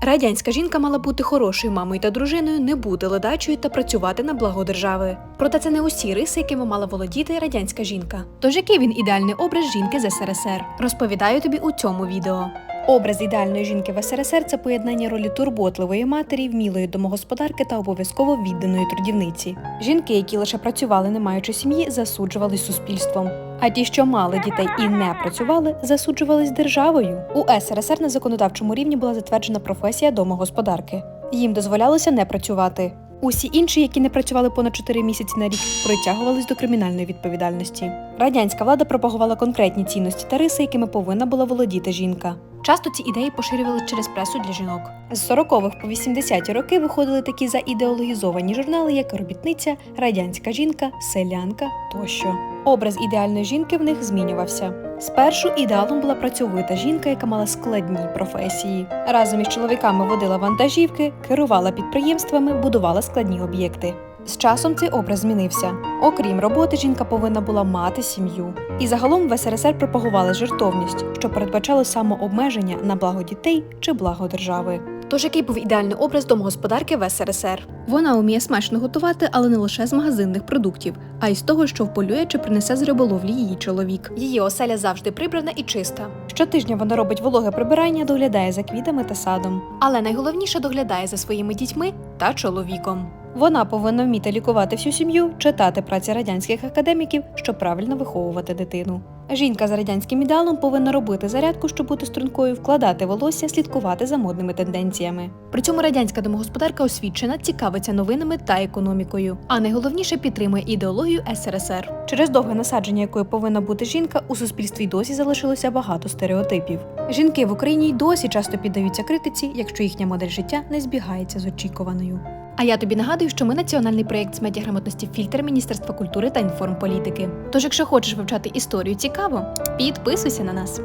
Радянська жінка мала бути хорошою мамою та дружиною, не бути ледачою та працювати на благо держави. Проте це не усі риси, якими мала володіти радянська жінка. Тож який він ідеальний образ жінки з СРСР? Розповідаю тобі у цьому відео. Образ ідеальної жінки в СРСР це поєднання ролі турботливої матері, вмілої домогосподарки та обов'язково відданої трудівниці. Жінки, які лише працювали, не маючи сім'ї, засуджувались суспільством. А ті, що мали дітей і не працювали, засуджувались державою. У СРСР на законодавчому рівні була затверджена професія домогосподарки. Їм дозволялося не працювати. Усі інші, які не працювали понад 4 місяці на рік, притягувались до кримінальної відповідальності. Радянська влада пропагувала конкретні цінності та риси, якими повинна була володіти жінка. Часто ці ідеї поширювали через пресу для жінок. З 40-х по 80-ті роки виходили такі заідеологізовані журнали, як робітниця, радянська жінка, селянка тощо. Образ ідеальної жінки в них змінювався. Спершу ідеалом була працьовита жінка, яка мала складні професії. Разом із чоловіками водила вантажівки, керувала підприємствами, будувала складні об'єкти. З часом цей образ змінився. Окрім роботи, жінка повинна була мати сім'ю. І загалом в СРСР пропагували жертовність, що передбачало самообмеження на благо дітей чи благо держави. Тож який був ідеальний образ домогосподарки в СРСР? Вона вміє смачно готувати, але не лише з магазинних продуктів, а й з того, що вполює чи принесе з риболовлі її чоловік. Її оселя завжди прибрана і чиста. Щотижня вона робить вологе прибирання, доглядає за квітами та садом. Але найголовніше доглядає за своїми дітьми та чоловіком. Вона повинна вміти лікувати всю сім'ю, читати праці радянських академіків, щоб правильно виховувати дитину. Жінка за радянським ідеалом повинна робити зарядку, щоб бути стрункою, вкладати волосся, слідкувати за модними тенденціями. При цьому радянська домогосподарка освічена, цікавиться новинами та економікою, а найголовніше підтримує ідеологію СРСР. Через довге насадження, якою повинна бути жінка, у суспільстві досі залишилося багато стереотипів. Жінки в Україні й досі часто піддаються критиці, якщо їхня модель життя не збігається з очікуваною. А я тобі нагадую, що ми національний проєкт з медіаграмотності фільтр Міністерства культури та інформполітики. Тож, якщо хочеш вивчати історію цікаво, підписуйся на нас.